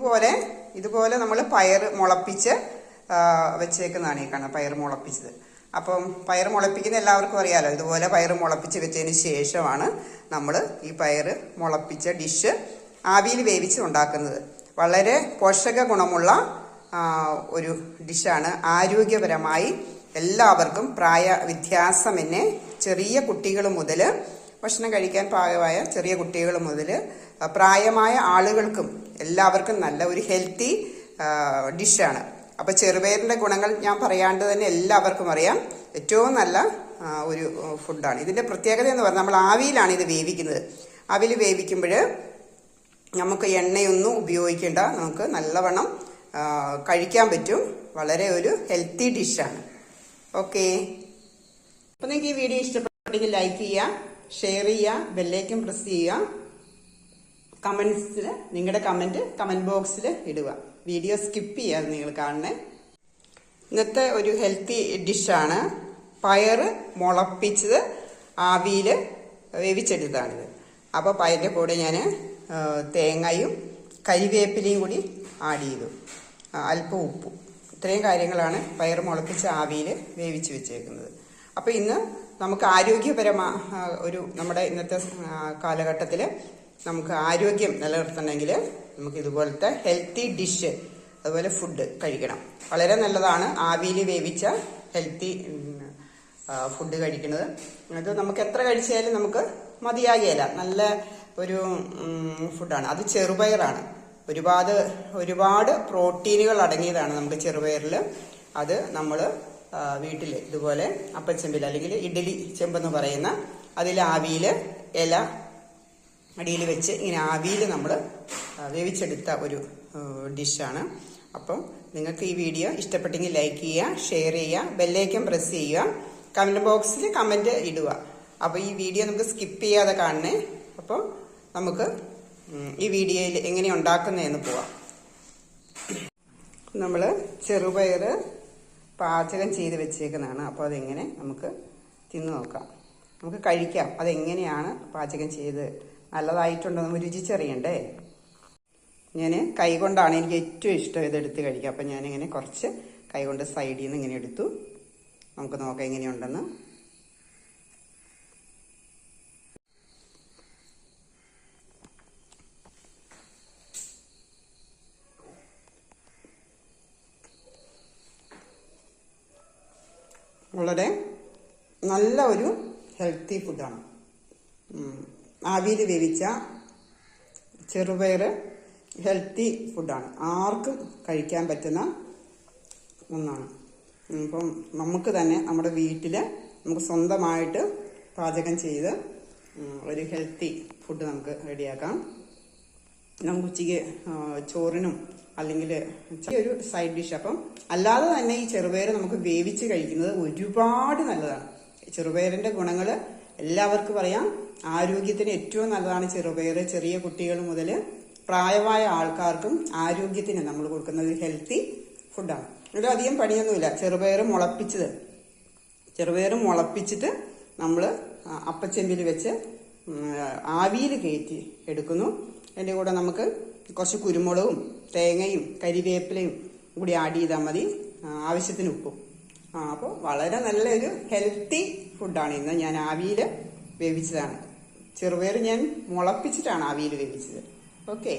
ഇതുപോലെ ഇതുപോലെ നമ്മൾ പയർ മുളപ്പിച്ച് വെച്ചേക്കുന്നതാണ് ഈ കാണുന്നത് പയർ മുളപ്പിച്ചത്. അപ്പം പയർ മുളപ്പിക്കുന്ന എല്ലാവർക്കും അറിയാലോ ഇതുപോലെ പയർ മുളപ്പിച്ച് വെച്ചതിന് ശേഷമാണ് നമ്മൾ ഈ പയർ മുളപ്പിച്ച ഡിഷ് ആവിയിൽ വേവിച്ച് ഉണ്ടാക്കുന്നത്. വളരെ പോഷക ഗുണമുള്ള ഒരു ഡിഷാണ്. ആരോഗ്യപരമായി എല്ലാവർക്കും പ്രായ വ്യത്യാസമെന്നെ ചെറിയ കുട്ടികൾ മുതൽ ഭക്ഷണം കഴിക്കാൻ പാകമായ ചെറിയ കുട്ടികൾ മുതൽ പ്രായമായ ആളുകൾക്കും എല്ലാവർക്കും നല്ല ഒരു ഹെൽത്തി ഡിഷാണ്. അപ്പോൾ ചെറുപയറിന്റെ ഗുണങ്ങൾ ഞാൻ പറയാണ്ട് തന്നെ എല്ലാവർക്കും അറിയാം. ഏറ്റവും നല്ല ഒരു ഫുഡാണ്. ഇതിന്റെ പ്രത്യേകത എന്ന് പറഞ്ഞാൽ നമ്മൾ ആവിയിലാണ് ഇത് വേവിക്കുന്നത്. ആവിയിൽ വേവിക്കുമ്പോൾ നമുക്ക് എണ്ണയൊന്നും ഉപയോഗിക്കേണ്ട നമുക്ക് നല്ലവണ്ണം കഴിക്കാൻ പറ്റും. വളരെ ഒരു ഹെൽത്തി ഡിഷാണ്. ഓക്കെ. അപ്പോൾ നിങ്ങൾക്ക് ഈ വീഡിയോ ഇഷ്ടപ്പെട്ടെങ്കിൽ ലൈക്ക് ചെയ്യുക ഷെയർ ചെയ്യുക ബെല്ലേക്കും പ്രസ് ചെയ്യുക. കമൻസിൽ നിങ്ങളുടെ കമന്റ് കമന്റ് ബോക്സിൽ ഇടുക. വീഡിയോ സ്കിപ്പ് ചെയ്യാതെ നിങ്ങൾ കാണണേ. ഇന്നത്തെ ഒരു ഹെൽത്തി ഡിഷാണ് പയർ മുളപ്പിച്ചത് ആവിയിൽ വേവിച്ചെടുത്തതാണിത്. അപ്പോൾ പയറിന്റെ കൂടെ ഞാൻ തേങ്ങയും കരിവേപ്പിലയും കൂടി ആഡ് ചെയ്തു. അല്പം ഉപ്പും. ഇത്രയും കാര്യങ്ങളാണ് പയർ മുളപ്പിച്ച് ആവിയിൽ വേവിച്ച് വെച്ചേക്കുന്നത്. അപ്പോൾ ഇന്ന് നമുക്ക് ആരോഗ്യപരമായ ഒരു നമ്മുടെ ഇന്നത്തെ കാലഘട്ടത്തിൽ നമുക്ക് ആരോഗ്യം നിലനിർത്തണമെങ്കിൽ നമുക്ക് ഇതുപോലത്തെ ഹെൽത്തി ഡിഷ് അതുപോലെ ഫുഡ് കഴിക്കണം. വളരെ നല്ലതാണ് ആവിയിൽ വേവിച്ച ഹെൽത്തി ഫുഡ് കഴിക്കുന്നത്. അത് നമുക്ക് എത്ര കഴിച്ചാലും നമുക്ക് മതിയാകുകയില്ല നല്ല ഒരു ഫുഡാണ് അത് ചെറുപയറാണ്. ഒരുപാട് ഒരുപാട് പ്രോട്ടീനുകൾ അടങ്ങിയതാണ് നമുക്ക് ചെറുപയറിൽ. അത് നമ്മൾ വീട്ടിൽ ഇതുപോലെ അപ്പച്ചെമ്പിൽ അല്ലെങ്കിൽ ഇഡ്ഡലി ചെമ്പെന്ന് പറയുന്ന അതിൽ ആവിയിൽ ഇല അടിയിൽ വെച്ച് ഇങ്ങനെ ആവിയിൽ നമ്മൾ വേവിച്ചെടുത്ത ഒരു ഡിഷാണ്. അപ്പം നിങ്ങൾക്ക് ഈ വീഡിയോ ഇഷ്ടപ്പെട്ടെങ്കിൽ ലൈക്ക് ചെയ്യുക ഷെയർ ചെയ്യുക ബെല്ലൈക്കൻ പ്രസ് ചെയ്യുക കമന്റ് ബോക്സിൽ കമന്റ് ഇടുക. അപ്പോൾ ഈ വീഡിയോ നമുക്ക് സ്കിപ്പ് ചെയ്യാതെ കാണണേ. അപ്പോൾ നമുക്ക് ഈ വീഡിയോയിൽ എങ്ങനെ ഉണ്ടാക്കുന്നതെന്ന് പോവാം. നമ്മൾ ചെറുപയർ പാചകം ചെയ്ത് വെച്ചേക്കുന്നതാണ്. അപ്പോൾ അതെങ്ങനെ നമുക്ക് തിന്നു നോക്കാം. നമുക്ക് കഴിക്കാം. അതെങ്ങനെയാണ് പാചകം ചെയ്ത് നല്ലതായിട്ടുണ്ടോ എന്ന് രുചിച്ചറിയണ്ടേ ഞാൻ കൈ കൊണ്ടാണ് എനിക്ക് ഏറ്റവും ഇഷ്ടം ഇത് എടുത്ത് കഴിക്കുക അപ്പം ഞാനിങ്ങനെ കുറച്ച് കൈ കൊണ്ട് സൈഡിൽ നിന്ന് ഇങ്ങനെ എടുത്തു. നമുക്ക് നോക്കാം എങ്ങനെയുണ്ടെന്ന്. വളരെ നല്ല ഒരു ഹെൽത്തി ഫുഡാണ് ആവിയിൽ വേവിച്ച ചെറുപയർ ഹെൽത്തി ഫുഡാണ്. ആർക്കും കഴിക്കാൻ പറ്റുന്ന ഒന്നാണ്. അപ്പം നമുക്ക് തന്നെ നമ്മുടെ വീട്ടിൽ നമുക്ക് സ്വന്തമായിട്ട് പാചകം ചെയ്ത് ഒരു ഹെൽത്തി ഫുഡ് നമുക്ക് റെഡിയാക്കാം. നമുക്ക് ഉച്ചയ്ക്ക് ചോറിനും അല്ലെങ്കിൽ ഒരു സൈഡ് ഡിഷ് അപ്പം അല്ലാതെ തന്നെ ഈ ചെറുപയർ നമുക്ക് വേവിച്ച് കഴിക്കുന്നത് ഒരുപാട് നല്ലതാണ്. ചെറുപയറിന്റെ ഗുണങ്ങൾ എല്ലാവർക്കും പറയാം ആരോഗ്യത്തിന് ഏറ്റവും നല്ലതാണ് ചെറുപയർ. ചെറിയ കുട്ടികൾ മുതൽ പ്രായമായ ആൾക്കാർക്കും ആരോഗ്യത്തിന് നമ്മൾ കൊടുക്കുന്നത് ഒരു ഹെൽത്തി ഫുഡാണ് ഇവിടെ അധികം പണിയൊന്നുമില്ല. ചെറുപയർ മുളപ്പിച്ചത്. ചെറുപയർ മുളപ്പിച്ചിട്ട് നമ്മൾ അപ്പച്ചെമ്പിൽ വെച്ച് ആവിയിൽ കയറ്റി എടുക്കുന്നു. അതിന്റെ കൂടെ നമുക്ക് കുറച്ച് കുരുമുളകും തേങ്ങയും കരിവേപ്പിലയും കൂടി ആഡ് ചെയ്താൽ മതി. ആവശ്യത്തിന് ഉപ്പും. ആ അപ്പോൾ വളരെ നല്ലൊരു ഹെൽത്തി ഫുഡാണ് ഇന്ന് ഞാൻ ആവിയിൽ വേവിച്ചതാണ്. ചെറുപയർ ഞാൻ മുളപ്പിച്ചിട്ടാണ് ആവിയിൽ വേവിച്ചത്. ഓക്കെ